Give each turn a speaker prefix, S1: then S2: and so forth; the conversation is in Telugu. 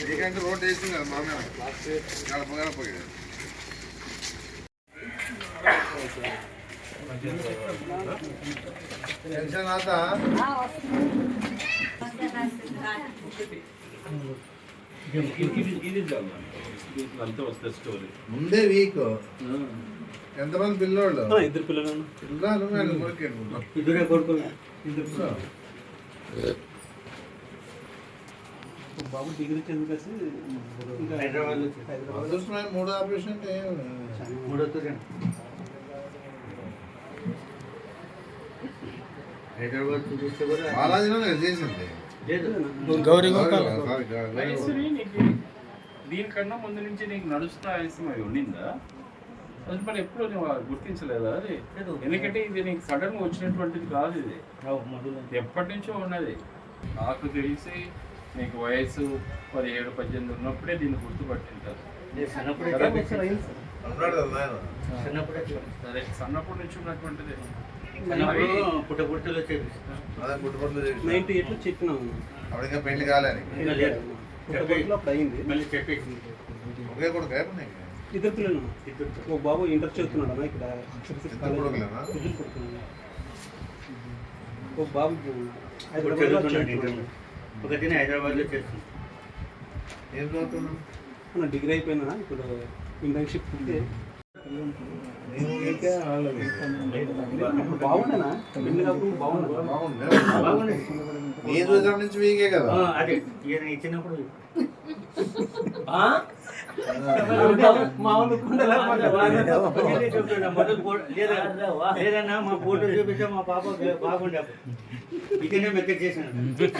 S1: నీకంటే రోడ్ వేసింది కదా మామే గడప గడప టెన్షన్ ఆతా
S2: అంతా వస్తుంది స్టోరీ
S1: ముందే వీక్ ఎంతమంది పిల్లోళ్ళు?
S3: ఇద్దరు పిల్లలు
S1: నేను.
S3: ఇద్దరే బాబు డిగ్రీ చదివేసి ఇంకా హైదరాబాద్
S1: మూడు ఆపరేషన్ అంటే?
S3: మూడో హైదరాబాద్ చూపిస్తే కూడా
S1: బాలాజీలో చేసింది?
S3: గౌరీ
S2: దీనికన్నా ముందు నుంచి నీకు నడుస్తున్న ఆయాసం అది ఉండిందా? అది మరి ఎప్పుడు నువ్వు గుర్తించలేదా అది? ఎందుకంటే ఇది నీకు సడన్గా వచ్చినటువంటిది కాదు ఇది. ఎప్పటి నుంచో ఉన్నది. నాకు తెలిసి నీకు వయసు పదిహేడు పద్దెనిమిది ఉన్నప్పుడే దీన్ని గుర్తుపట్టింటారు. సరే సన్నప్పటి నుంచి ఉన్నటువంటిది.
S3: చిన్నప్పుడు పుట్ట పుట్టలో చేపిస్తాం.
S1: అదే పుట్టుబడులు చేసి
S4: నైన్టీ ఎయిట్లో చెప్పినాము.
S1: అప్పుడు ఇంకా పెళ్ళి కాలేని
S3: ఇంకా లేదు.
S4: పుట్టపర్తిలో అప్పుడు అయింది.
S3: మళ్ళీ చెప్పేసింది.
S1: ఒకే నీకు?
S4: ఇద్దరు పిల్లలు.
S3: ఇద్దరు
S4: ఓ బాబు ఇంటర్ చదువుతున్నాడు అన్న ఇక్కడ. ఓ బాబు.
S3: ఒకటిని హైదరాబాద్లో
S4: అన్న డిగ్రీ అయిపోయినా ఇప్పుడు ఇంటర్న్షిప్ ఉంది బాగుండేనా
S1: చూసిన నుంచి కదా.
S3: అదే. ఇచ్చినప్పుడు
S4: మా
S3: లేదన్నా మా ఫోటో చూపిస్తే మా పాప బాగుండే అప్పుడు. ఇకనే మెక్క చేశాను
S1: నిన్నే-